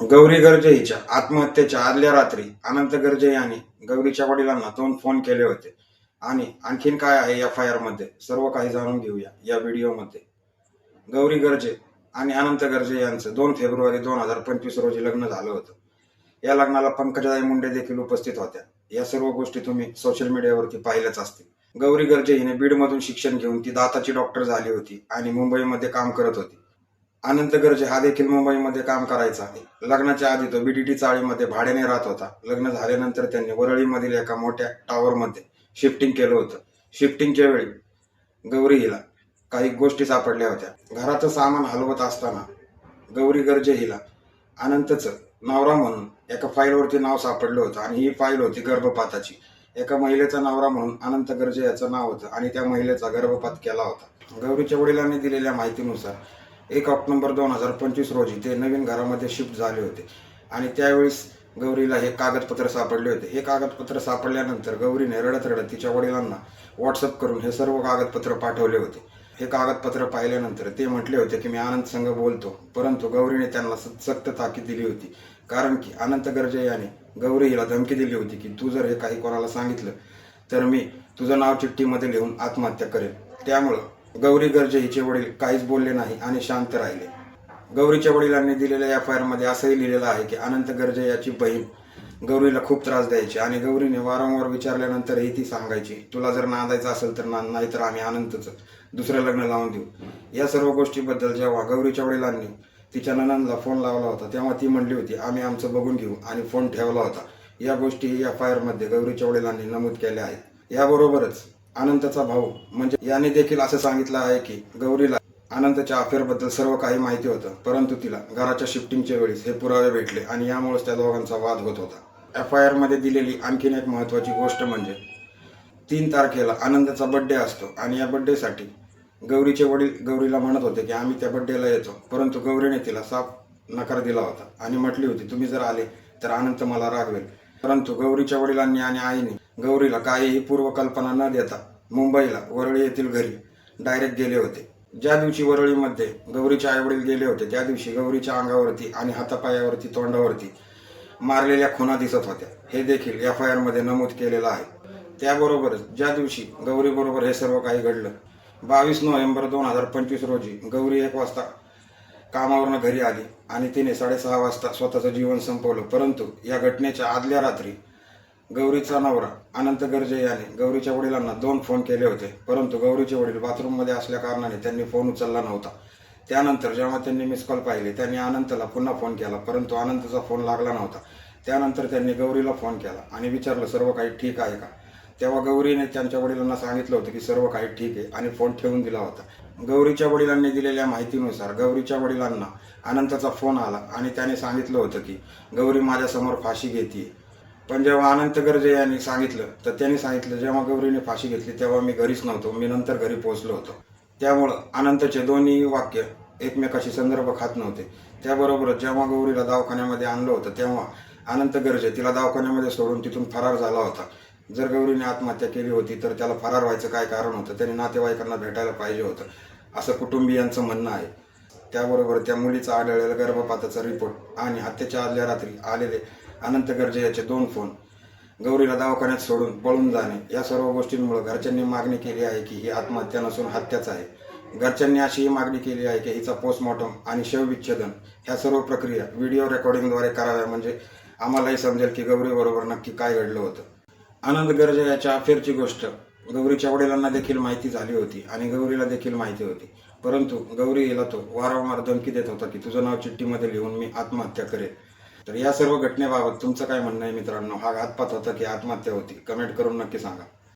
गौरी गर्जे हिच्या आत्महत्येच्या आदल्या रात्री अनंत गर्जे यांनी गौरीच्या वडिलांना दोन फोन केले होते. आणि आणखीन काय आहे एफ आय आरमध्ये? सर्व काही जाणून घेऊया या व्हिडिओमध्ये गौरी गर्जे आणि अनंत गर्जे यांचं दोन फेब्रुवारी दोन हजार पंचवीस रोजी लग्न झालं होतं. या लग्नाला पंकजाई मुंडे देखील उपस्थित होत्या. या सर्व गोष्टी तुम्ही सोशल मीडियावरती पाहिल्याच असतील. गौरी गर्जे हिने बीडमधून शिक्षण घेऊन ती दाताची डॉक्टर झाली होती आणि मुंबईमध्ये काम करत होती. अनंत गर्जे हा देखील मुंबईमध्ये काम करायचा. लग्नाच्या आधी तो बीडीटी चाळीमध्ये भाड्याने राहत होता. लग्न झाल्यानंतर त्यांनी वरळीमधील एका मोठ्या टॉवरमध्ये शिफ्टिंग केलं होतं. शिफ्टिंगच्या वेळी गौरी हिला काही गोष्टी सापडल्या होत्या. घराचं सामान हलवत असताना गौरी गर्जे हिला अनंतचं नवरा म्हणून एका फाईलवरती नाव सापडलं होतं आणि ही फाईल होती गर्भपाताची. एका महिलेचा नवरा म्हणून अनंत गर्जे याचं नाव होतं आणि त्या महिलेचा गर्भपात केला होता. गौरीच्या वडिलांनी दिलेल्या माहितीनुसार एक ऑक्टोंबर दोन हजार पंचवीस रोजी ते नवीन घरामध्ये शिफ्ट झाले होते. आणि त्यावेळेस गौरीला हे कागदपत्र सापडले होते. हे कागदपत्र सापडल्यानंतर गौरीने रडत रडत तिच्या वडिलांना व्हॉट्सअप करून हे सर्व कागदपत्र पाठवले होते. हे कागदपत्र पाहिल्यानंतर ते म्हटले होते की मी आनंद संघ बोलतो. परंतु गौरीने त्यांना सक्त ताकीद दिली होती. कारण की अनंत गर्जे याने गौरी हिला धमकी दिली होती की तू जर हे काही कोणाला सांगितलं तर मी तुझं नाव चिठ्ठीमध्ये लिहून आत्महत्या करेन. त्यामुळं गौरी गर्जे हिचे वडील काहीच बोलले नाही आणि शांत राहिले. गौरीच्या वडिलांनी दिलेल्या एफ आय आरमध्ये असंही लिहिलेलं आहे की अनंत गर्जे याची बहीण. गौरीला खूप त्रास द्यायची आणि गौरीने वारंवार विचारल्यानंतरही ती सांगायची तुला जर नांदायचं असेल तर ना नाहीतर आम्ही अनंतचं दुसरं लग्न लावून देऊ. या सर्व गोष्टीबद्दल जेव्हा गौरीच्या वडिलांनी तिच्या ननंदला फोन लावला होता तेव्हा ती म्हणली होती आम्ही आमचं बघून घेऊ आणि फोन ठेवला होता. या गोष्टी एफ आय आरमध्ये गौरीच्या वडिलांनी नमूद केल्या आहेत. याबरोबरच अनंतचा भाऊ. म्हणजे याने देखील असं सांगितलं आहे की गौरीला अनंतच्या अफेअरबद्दल सर्व काही माहिती होतं परंतु तिला घराच्या शिफ्टिंगच्या वेळेस हे पुरावे भेटले आणि यामुळेच त्या दोघांचा वाद होत होता. एफ आय आरमध्ये दिलेली आणखीन एक महत्त्वाची गोष्ट म्हणजे तीन तारखेला आनंदाचा बड्डे असतो आणि या बड्डेसाठी गौरीचे वडील गौरीला म्हणत होते की आम्ही त्या बड्डेला येतो. परंतु गौरीने तिला साफ नकार दिला होता आणि म्हटली होती तुम्ही जर आले तर आनंद मला रागवेल. परंतु गौरीच्या वडिलांनी आणि आईने गौरीला काहीही पूर्वकल्पना न देता मुंबईला वरळी येथील घरी डायरेक्ट गेले होते. ज्या दिवशी वरळीमध्ये गौरीचे आईवडील गेले होते त्या दिवशी गौरीच्या अंगावरती आणि हातापायावरती तोंडावरती मारलेल्या खुणा दिसत होत्या. हे देखील एफ आय आरमध्ये नमूद केलेलं आहे. त्याबरोबरच ज्या दिवशी गौरीबरोबर हे सर्व काही घडलं बावीस नोव्हेंबर दोन हजार पंचवीस रोजी गौरी एक वाजता कामावरनं घरी आली आणि तिने साडेसहा वाजता स्वतःचं जीवन संपवलं. परंतु या घटनेच्या आदल्या रात्री गौरीचा नवरा अनंत गर्जे याने गौरीच्या वडिलांना दोन फोन केले होते. परंतु गौरीचे वडील बाथरूममध्ये असल्या कारणाने त्यांनी फोन उचलला नव्हता. त्यानंतर जेव्हा त्यांनी मिस कॉल पाहिले त्यांनी अनंतला पुन्हा फोन केला परंतु अनंतचा फोन लागला नव्हता. त्यानंतर त्यांनी गौरीला फोन केला आणि विचारलं सर्व काही ठीक आहे का? तेव्हा गौरीने त्यांच्या वडिलांना सांगितलं होतं की सर्व काही ठीक आहे. आणि फोन ठेवून दिला होता. गौरीच्या वडिलांनी दिलेल्या माहितीनुसार गौरीच्या वडिलांना अनंतचा फोन आला आणि त्याने सांगितलं होतं की गौरी माझ्यासमोर फाशी घेते पण जेव्हा अनंत गर्जे यांनी सांगितलं तर त्यांनी सांगितलं जेव्हा गौरीने फाशी घेतली तेव्हा मी घरीच नव्हतो मी नंतर घरी पोहोचलो होतो. त्यामुळं अनंतचे दोन्ही वाक्य एकमेकाशी संदर्भ खात नव्हते. त्याबरोबरच जेव्हा गौरीला दवाखान्यामध्ये आणलं होतं तेव्हा अनंत गर्जे तिला दवाखान्यामध्ये सोडून तिथून फरार झाला होता. जर गौरीने आत्महत्या केली होती तर त्याला फरार व्हायचं काय कारण होतं? त्याने नातेवाईकांना भेटायला पाहिजे होतं. असं कुटुंबियांचं म्हणणं आहे. त्याबरोबर त्या मुलीचा आढळलेला गर्भपाताचा रिपोर्ट आणि हत्येच्या आदल्या रात्री आलेले अनंत गर्जे याचे दोन फोन गौरीला दवाखान्यात सोडून पळून जाणे. या सर्व गोष्टींमुळे घरच्यांनी मागणी केली आहे की ही आत्महत्या नसून हत्याच आहे. घरच्यांनी अशीही मागणी केली आहे की हिचा पोस्टमॉर्टम आणि शवविच्छेदन ह्या सर्व प्रक्रिया व्हिडिओ रेकॉर्डिंगद्वारे कराव्या. म्हणजे आम्हालाही समजेल की गौरीबरोबर नक्की काय घडलं होतं. आनंद गरजे याच्या अफेअरची गोष्ट. गौरीच्या वडिलांना देखील माहिती झाली होती आणि गौरीला देखील माहिती होती. परंतु गौरी हिला तो वारंवार धमकी देत होता की तुझं नाव चिठ्ठीमध्ये लिहून मी आत्महत्या करेन. तर या सर्व घटनेबाबत तुमचं काय म्हणणं आहे मित्रांनो? हा घातपात होता की आत्महत्या होती? कमेंट करून नक्की सांगा.